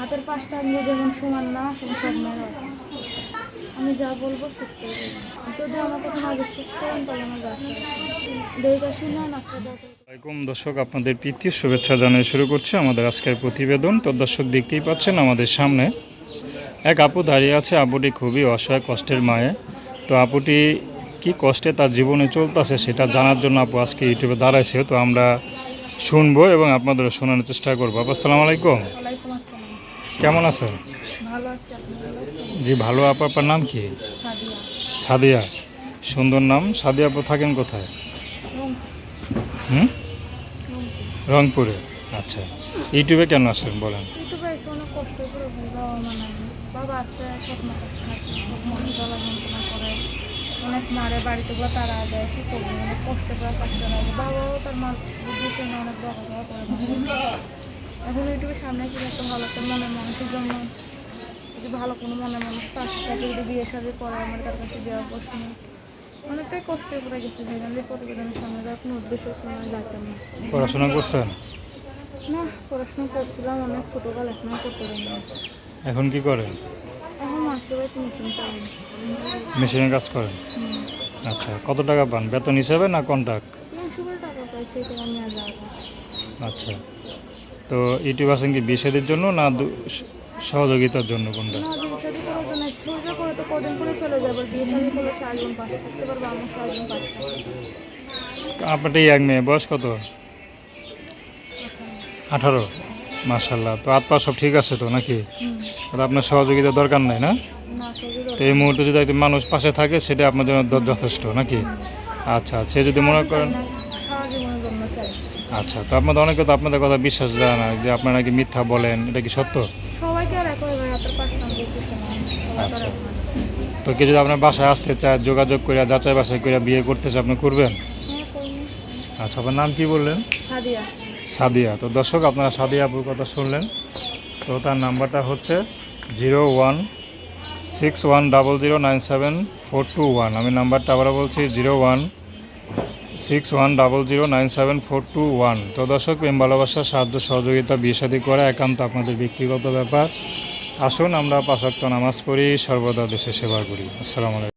হাতের পাঁচটা আঙুল যেমন সমান না সেমন সব আমি যা বলব সত্যি। যদি আমার কথা না বিশ্বাস করেন, তাহলে আমার আসসালামাইকুম দর্শক, আপনাদের প্রীতির শুভেচ্ছা জানিয়ে শুরু করছে আমাদের আজকের প্রতিবেদন। তো দর্শক দেখতেই পাচ্ছেন আমাদের সামনে এক আপু দাঁড়িয়ে আছে। আপুটি খুবই অসহায়, কষ্টের মায়ে। তো আপুটি কি কষ্টে তার জীবনে চলতেছে সেটা জানার জন্য আপু আজকে ইউটিউবে দাঁড়াইছে। তো আমরা শুনব এবং আপনাদেরও শোনানোর চেষ্টা করব। আপু, আসসালামু আলাইকুম। কেমন আছি? জি ভালো। আপু আপনার নাম কি? সাদিয়া। সুন্দর নাম। সাদিয়া আপু থাকেন কোথায়? হুম? রংপুরে। আচ্ছা। ইউটিউবে কেন আসলেন বলেন? অনেক মানে অনেক মারে বাড়িতে তারা দেয় কী করব কষ্ট করে লাগে বাবাও তার মা অনেক বকা করে। এখন ইউটিউবের সামনে কি একটা ভালো একটা মনের মানুষের জন্য। যদি ভালো কোনো মনের মানুষ তার সাথে যদি বিয়ে শাদি করে আমার তার কাছে দেওয়া প্রশ্ন অনেকটাই কষ্ট করে গেছে সেখানে প্রতিবেদনের সামনে যাওয়ার কোনো উদ্দেশ্য ছিল না যাইতাম না। পড়াশোনা করছেন? না পড়াশোনা করছিলাম অনেক ছোটোকাল এখনও করতে পারি না এখন কি করেন? এখন মাসে বাড়িতে মিশন চালাই মেশিনে কাজ করেন? আচ্ছা কত টাকা পান? বেতন হিসাবে না কন্ট্রাক্ট টাকা পাই টাকা নিয়ে যাব আচ্ছা। তো ইউটিউব আছেন কি বিষেদের জন্য না সহযোগিতার জন্য কোনটা? না বিয়ে শাদি করার জন্য ছুটিটা করে তো কদিন করে চলে যাব। বিয়ে শাদি করলে সারাজন পাশে থাকতে পারব আমার সারাজন পাশে থাকতে আপনারটা এই এক মেয়ে বয়স কত? আঠারো। মার্শাল্লাহ তো হাত পা সব ঠিক আছে তো নাকি? আপনার সহযোগিতা দরকার নাই না? না তো এই মুহূর্তে যদি একজন মানুষ পাশে থাকে সেটা আপনার জন্য যথেষ্ট নাকি? আচ্ছা সে যদি মনে করেন আচ্ছা তো আপনাদের অনেকে তো আপনাদের কথা বিশ্বাস যায় না যে আপনারা নাকি মিথ্যা বলেন এটা কি সত্য? সবাইকে আর একই ভাই আচ্ছা। তো কেউ যদি আপনার বাসায় আসতে চায় যোগাযোগ করে যাচাই বাছাই করে বিয়ে করতেছে আপনি করবেন? হ্যাঁ আচ্ছা আপনার নাম কি বললেন? সাদিয়া। সাদিয়া। তো দর্শক আপনারা সাদিয়া আপুর কথা শুনলেন। তো তার নাম্বারটা হচ্ছে zero one six one double zero nine seven four two one. আমি নাম্বারটা আবার বলছি zero one six one double zero nine seven four two one তো দর্শক, প্রেম, ভালোবাসা, সাহায্য, সহযোগিতা, বিয়ে শাদী করা একান্ত আপনাদের ব্যক্তিগত ব্যাপার। আসুন, আমরা পাঁচক্ত নামাজ পড়ি, সর্বদা দেশে সেবা করি। আসসালামু আলাইকুম।